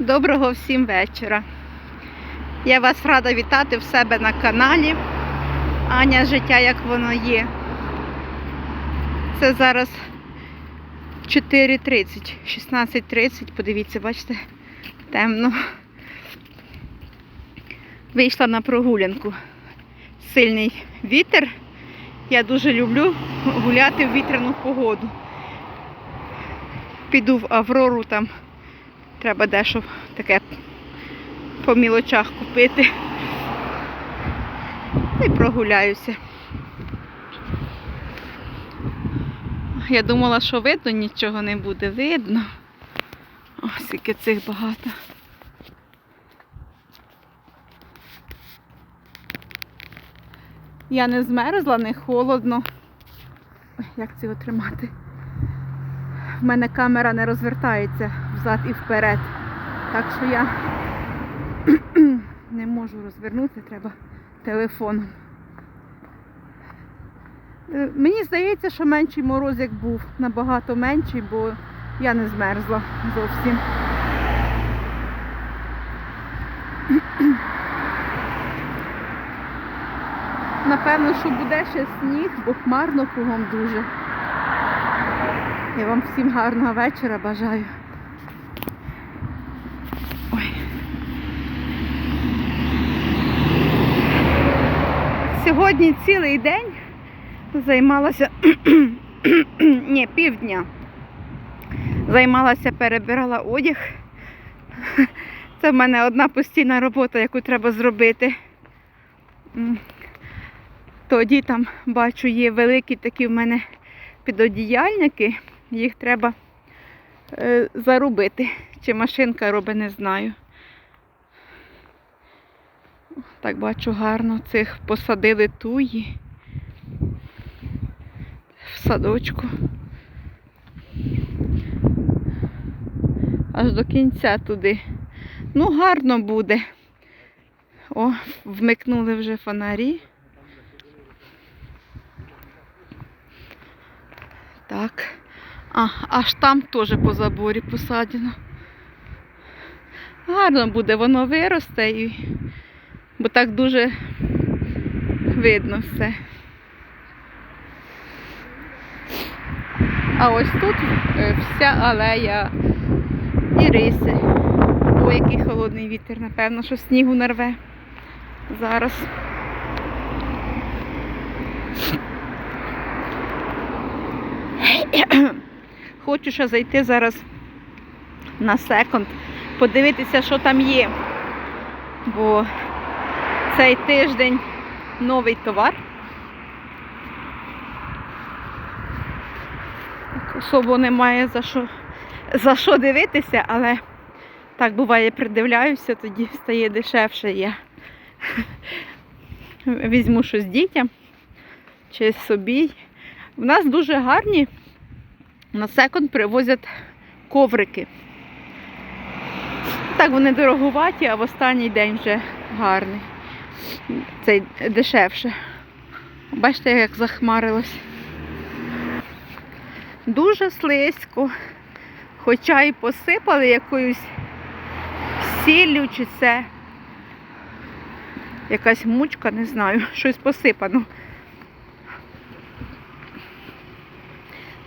Доброго всім вечора. Я вас рада вітати в себе на каналі Аня Життя, як воно є. Це зараз 4.30, 16.30, подивіться, бачите, темно. Вийшла на прогулянку. Сильний вітер. Я дуже люблю гуляти в вітряну погоду. Піду в Аврору там. Треба дещо таке по мілочах купити. І прогуляюся. Я думала, що видно, нічого не буде видно. Ось скільки цих багато. Я не змерзла, не холодно. Ой, як цього тримати? У мене камера не розвертається взад і вперед. Так що я не можу розвернути, треба телефоном. Е, Мені здається, що менший мороз як був, набагато менший, бо я не змерзла зовсім. Напевно, що буде ще сніг, бо хмарно кругом дуже. Я вам всім гарного вечора бажаю. Ой. Сьогодні цілий день займалася ні, півдня. Займалася, перебирала одяг. Це в мене одна постійна робота, яку треба зробити. Тоді там бачу, є великі такі в мене підодіяльники, їх треба е, зарубити. Чи машинка робить, не знаю. Так бачу гарно цих посадили туї в садочку. Аж до кінця туди. Ну, гарно буде. О, вмикнули вже фонарі. Так. А, аж там теж по заборі посаджено. Гарно буде, воно виросте, і... бо так дуже видно все. А ось тут е, вся алея іриси. Ой, який холодний вітер, напевно, що снігу нарве зараз. Хочу ще зайти зараз на секонд, подивитися, що там є. Бо цей тиждень новий товар. Особо немає за що, за що дивитися, але так буває, придивляюся, тоді стає дешевше. Я візьму щось дітям чи собі. У нас дуже гарні на секонд привозять коврики. Так вони дороговаті, а в останній день вже гарний. Цей дешевше. Бачите, як захмарилось. Дуже слизько. Хоча і посипали якоюсь сіллю чи це. Якась мучка, не знаю, щось посипано.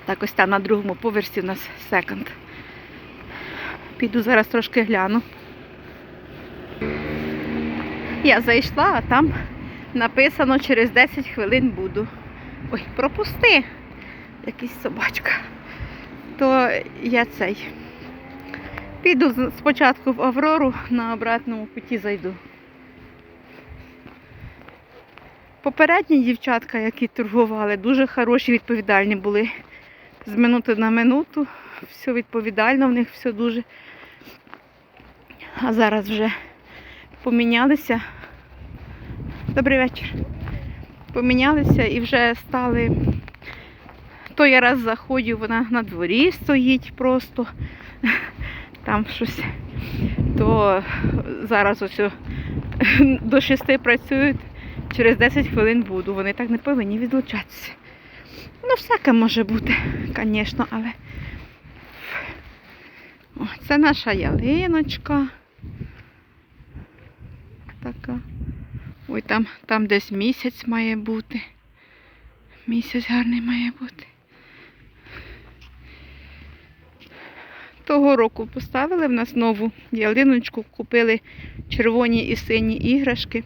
Так ось там на другому поверсі у нас секонд. Піду зараз трошки гляну. Я зайшла, а там написано через 10 хвилин буду. Ой, пропусти. Якийсь собачка. То я цей. Піду спочатку в Аврору, на обратному путі зайду. Попередні дівчатка, які торгували, дуже хороші, відповідальні були. З минути на минуту. Все відповідально, в них все дуже. А зараз вже помінялися. Добрий вечір. Помінялися і вже стали. То я раз заходжу, вона на дворі стоїть просто. Там щось. То зараз ось до шести працюють, через 10 хвилин буду. Вони так не повинні відлучатися. Ну, всяке може бути, звісно, але. О, це наша ялиночка. Така. Ой, там, там десь місяць має бути. Місяць гарний має бути. Того року поставили в нас нову ялиночку, купили червоні і сині іграшки.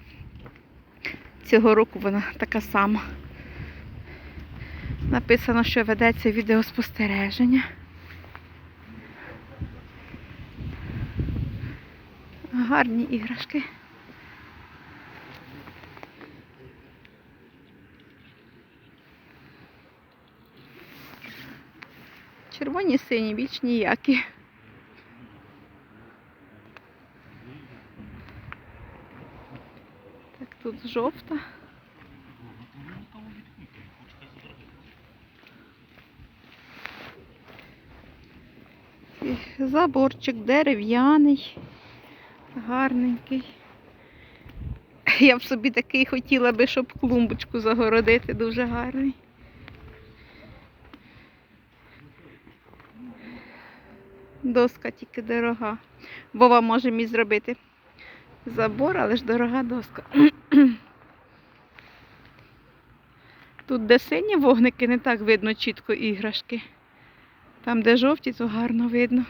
Цього року вона така сама. Написано, що ведеться відеоспостереження. Гарні іграшки. Червоні сині, більш ніякі. Так, тут жовта. Заборчик дерев'яний, гарненький. Я б собі такий хотіла би, щоб клумбочку загородити, дуже гарний. Доска тільки дорога. Вова може мій зробити забор, але ж дорога доска. Тут, де сині вогники, не так видно чітко іграшки. Там, де жовті, то гарно видно.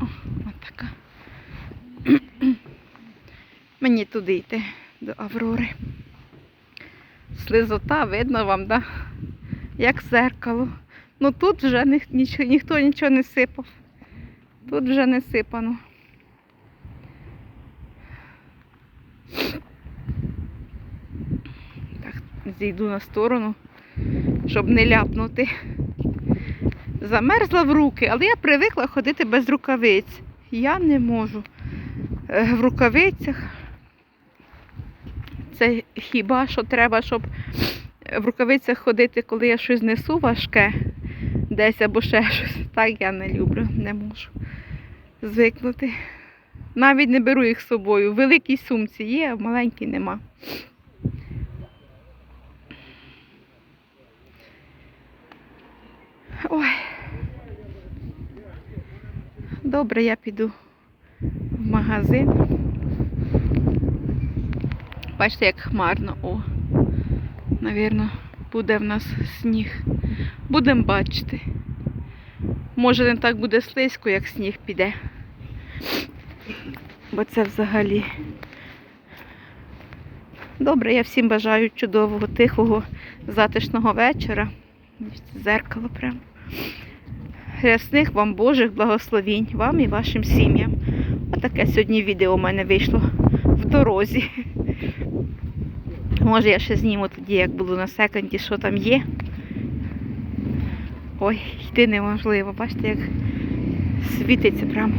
О, така. Мені туди йти, до Аврори. Слизота, видно вам, да? Як зеркало. Ну тут вже ні, ніч- ніхто нічого не сипав. Тут вже не сипано. Так, зійду на сторону, щоб не ляпнути. Замерзла в руки, але я привикла ходити без рукавиць. Я не можу е, в рукавицях. Це хіба що треба, щоб в рукавицях ходити, коли я щось несу важке, десь або ще щось. Так я не люблю, не можу звикнути. Навіть не беру їх з собою. В великій сумці є, а в маленькій нема. Ой. Добре, я піду в магазин. Бачите, як хмарно. О, навірно, буде в нас сніг. Будемо бачити. Може не так буде слизько, як сніг піде. Бо це взагалі. Добре, я всім бажаю чудового, тихого, затишного вечора. Зеркало прямо. Рясних вам Божих благословінь, вам і вашим сім'ям. Отаке сьогодні відео у мене вийшло в дорозі. Може я ще зніму тоді, як буду на секонді, що там є. Ой, йти неможливо. Бачите, як світиться прямо.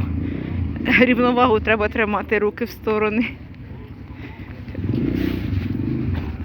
Рівновагу треба тримати руки в сторони.